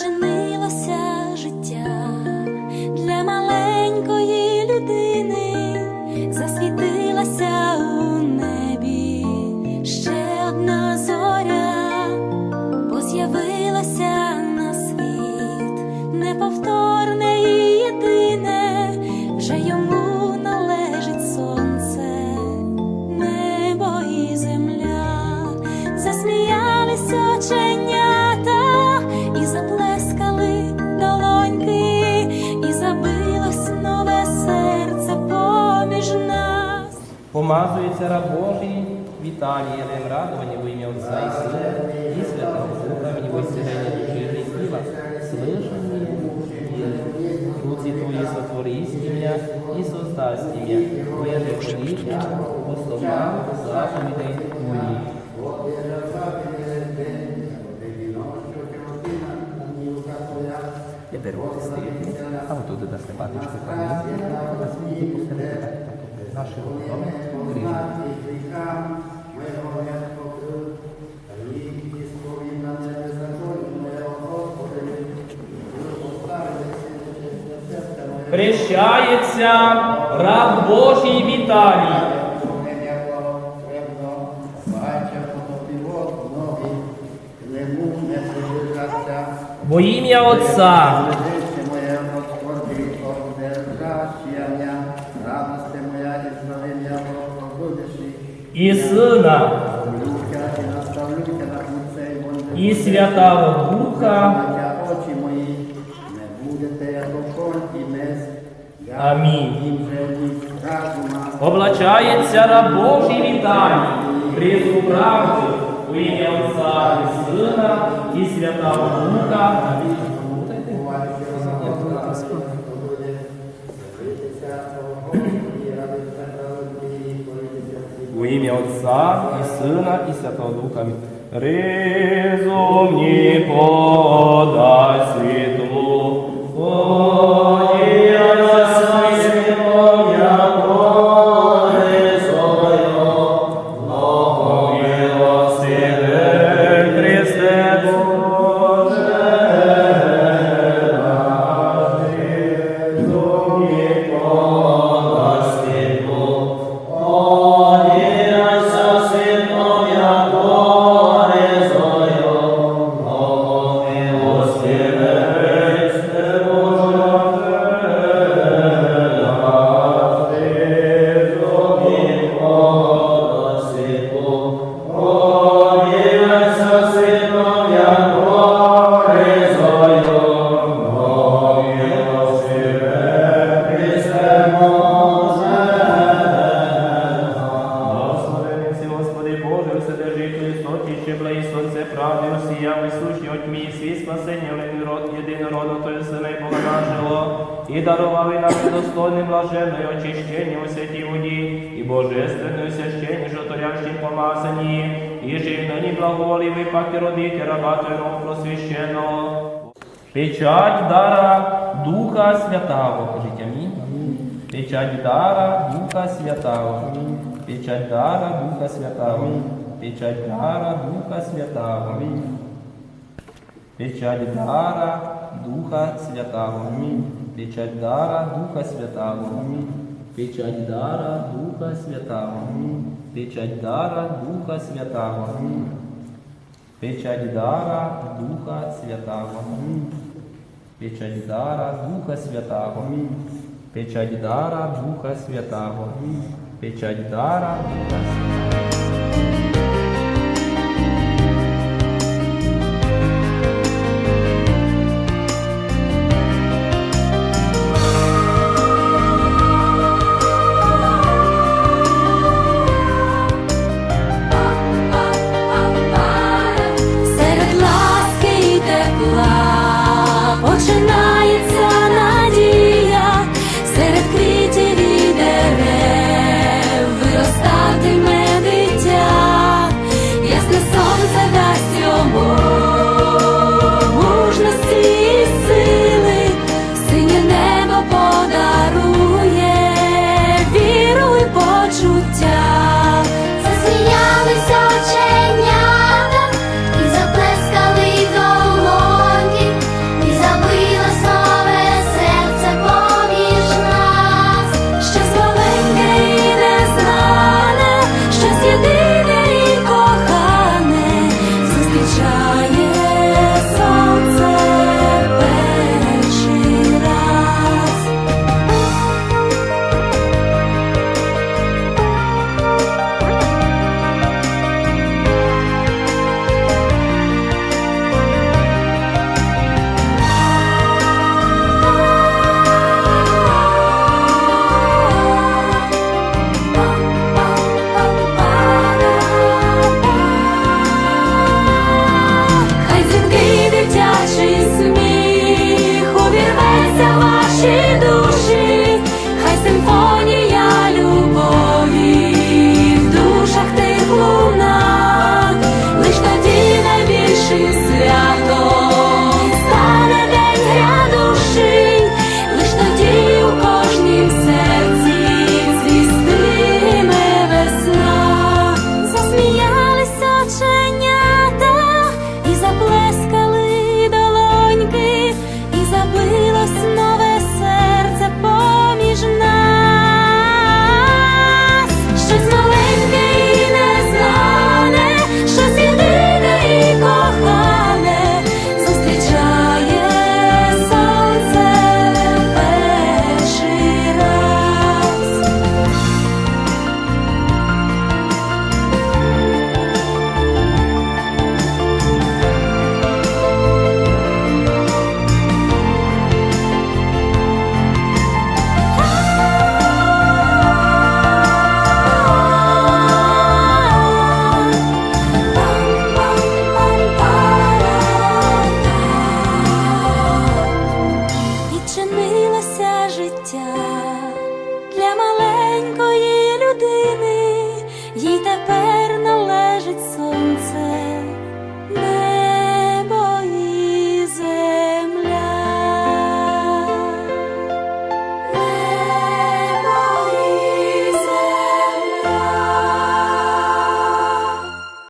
чинилося життя для маленької людини, засвітилася у небі ще одна зоря, поз'явилася на світ неповторна. помазується раб Божий, вітання даєм радування в ім'я Отца і Сина, і Святого Духа, в Нього ісцелення душі і тіла, слышание Твої сотвори ім'я, і создась ім'я, Твоє же кліка, основна, заповідей Твої. Я беру тестирку, а отут додасте баточку каміння, а звідти посередині родини крижі. Прощається раб Божий Віталій. Во ім'я Отця і Сина, і Святого Духа. Амінь. Облачається раб Божий вітання, призу правди, у ім'я Отця і Сина і Святого Духа. Отца и Сына и Святого Духа. Резумни по Божественною священні, що торявші помазані, і жив нині благоволів і паки родити раба просвященого. Печать дара Духа Святого. Кажіть амінь. Печать дара Духа Святого. Печать дара Духа Святого. Печать дара Духа Святого. Печать дара Духа Святого. Печать дара Духа Святого. Печать дара Духа Святого. Печать дара Духа Святого. Печать дара Духа Святого. Печать дара Духа Святого. Печать дара Духа Святого. Печать дара Духа Святого.